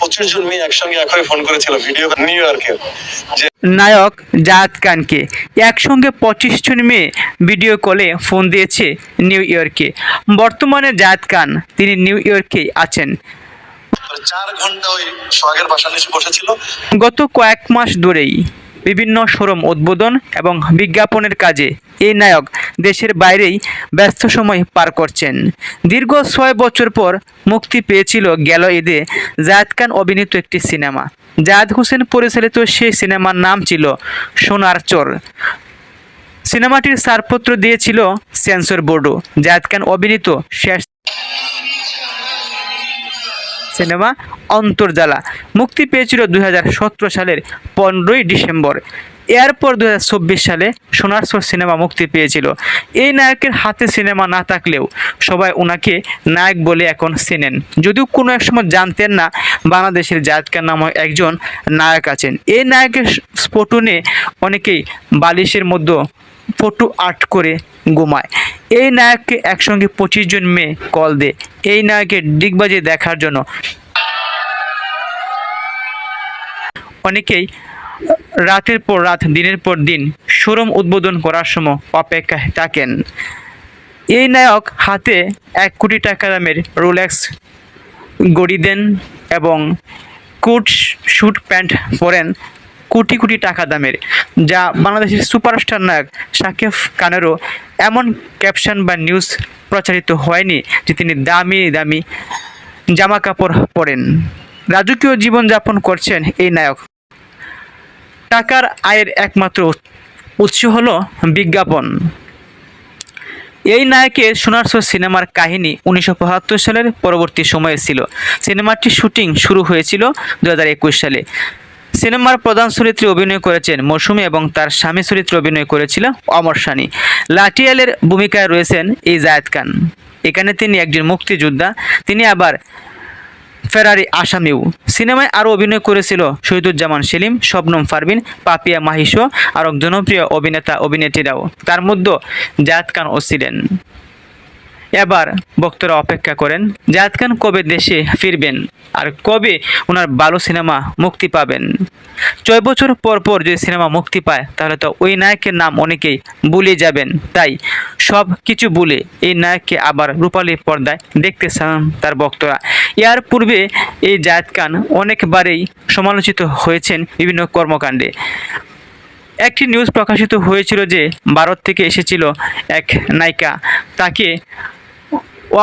পঁচিশ জন মেয়ে একসঙ্গে একই ফোন করেছিল ভিডিও নিউ ইয়র্কে যে নায়ক জাহাদ খানকে। একসঙ্গে পঁচিশ জন মেয়ে ভিডিও কলে ফোন দিয়েছে নিউ ইয়র্কে বর্তমানে জাহাদ খান তিনি নিউ ইয়র্কেই আছেন। চার ঘণ্টা ওই সোহাগের বাসার নিচে বসেছিল। গত কয়েক মাস ধরেই বিভিন্ন শোরুম উদ্বোধন এবং বিজ্ঞাপনের কাজে এই নায়ক দেশের বাইরেই ব্যস্ত সময় পার করছেন। দীর্ঘ ছয় বছর পর মুক্তি পেয়েছিল গেল ঈদে জায়দ খান অভিনীত একটি সিনেমা। জায়দ হোসেন পরিচালিত সেই সিনেমার নাম ছিল সোনার চোর। সিনেমাটির ছাড়পত্র দিয়েছিল সেন্সর বোর্ডও। জায়দ খান অভিনীত শেষ সিনেমা অন্তর্জালা। মুক্তি পেয়েছিল দুই হাজার সতেরো সালের পনেরোই ডিসেম্বর। এরপর দু হাজার চব্বিশ সালে সোনার সোর সিনেমা মুক্তি পেয়েছিল। এই নায়কের হাতে সিনেমা না থাকলেও সবাই ওনাকে নায়ক বলে এখন চেনেন। যদিও কোনো এক সময় জানতেন না বাংলাদেশের জায়দ খান নামক একজন নায়ক আছেন। এই নায়কের স্ফোটনে অনেকেই বালিশের মধ্যে ফটো আর্ট করে ঘুমায়। এই নায়ককে একসঙ্গে পঁচিশ জন মেয়ে কল দে এই নায়কের দিগবাজি দেখার জন্য অনেকেই রাতের পর রাত, দিনের পর দিন শোরুম উদ্বোধন করার সময় অপেক্ষায় থাকেন। এই নায়ক হাতে এক কোটি টাকা দামের রোলেক্স গড়ি দেন এবং কোট স্যুট প্যান্ট পরেন কোটি কোটি টাকা দামের, যা বাংলাদেশের সুপারস্টার নায়ক শাকিব খানেরও এমন ক্যাপশন বা নিউজ প্রচারিত হয়নি যে তিনি দামি দামি জামা কাপড় পরেন। রাজকীয় জীবনযাপন করছেন এই নায়ক। টাকার আয়ের একমাত্র উৎস হলো বিজ্ঞাপন। এই নায়কের সোনার শো সিনেমার কাহিনী উনিশশো বাহাত্তর সালের পরবর্তী সময়ে ছিল। সিনেমাটির শুটিং শুরু হয়েছিল দু হাজার একুশ সালে। সিনেমার প্রধান চরিত্রে অভিনয় করেছেন মৌসুমী এবং তার স্বামী চরিত্রে অভিনয় করেছিল অমর সানি লাঠিয়ালের ভূমিকায় রয়েছেন এই জায়েদ খান। এখানে তিনি একজন মুক্তিযোদ্ধা। তিনি আবার ফেরারি আসামিও। সিনেমায় আরও অভিনয় করেছিল শহীদুজ্জামান সেলিম, শবনম পারভিন পাপিয়া মাহিসো আরও জনপ্রিয় অভিনেতা অভিনেত্রীরাও। তার মধ্যে জায়দ খানও ছিলেন এবার ভক্তরা অপেক্ষা করেন, জায়দ খান কবে দেশে ফিরবেন আর কবে ওনার ভালো সিনেমা মুক্তি পাবেন? ছয় বছর পর পর যদি সিনেমা মুক্তি পায়, তাহলে তো ওই নায়কের নাম অনেকেই ভুলে যাবেন। তাই সব কিছু বলে এই নায়ককে আবার রূপালী পর্দায় দেখতে চান তার ভক্তরা। এর পূর্বে এই জায়দ খান অনেকবারেই সমালোচিত হয়েছেন বিভিন্ন কর্মকাণ্ডে। একটি নিউজ প্রকাশিত হয়েছিল যে ভারত থেকে এসেছিল এক নায়িকা। তাকে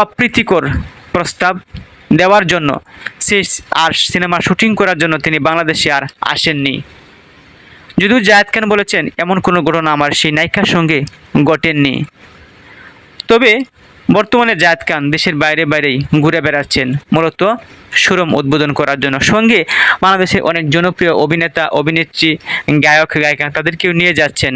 অপ্রীতিকর প্রস্তাব দেওয়ার জন্য সে আর সিনেমা শুটিং করার জন্য তিনি বাংলাদেশে আর আসেননি। যদিও জায়দ খান বলেছেন, এমন কোনো ঘটনা আমার সেই নায়িকার সঙ্গে ঘটেননি। তবে বর্তমানে জায়দ খান দেশের বাইরে বাইরেই ঘুরে বেড়াচ্ছেন। মূলত সুরম উদ্বোধন করার জন্য। সঙ্গে বাংলাদেশের অনেক জনপ্রিয় অভিনেতা, অভিনেত্রী, গায়ক, গায়িকা তাদেরকেও নিয়ে যাচ্ছেন।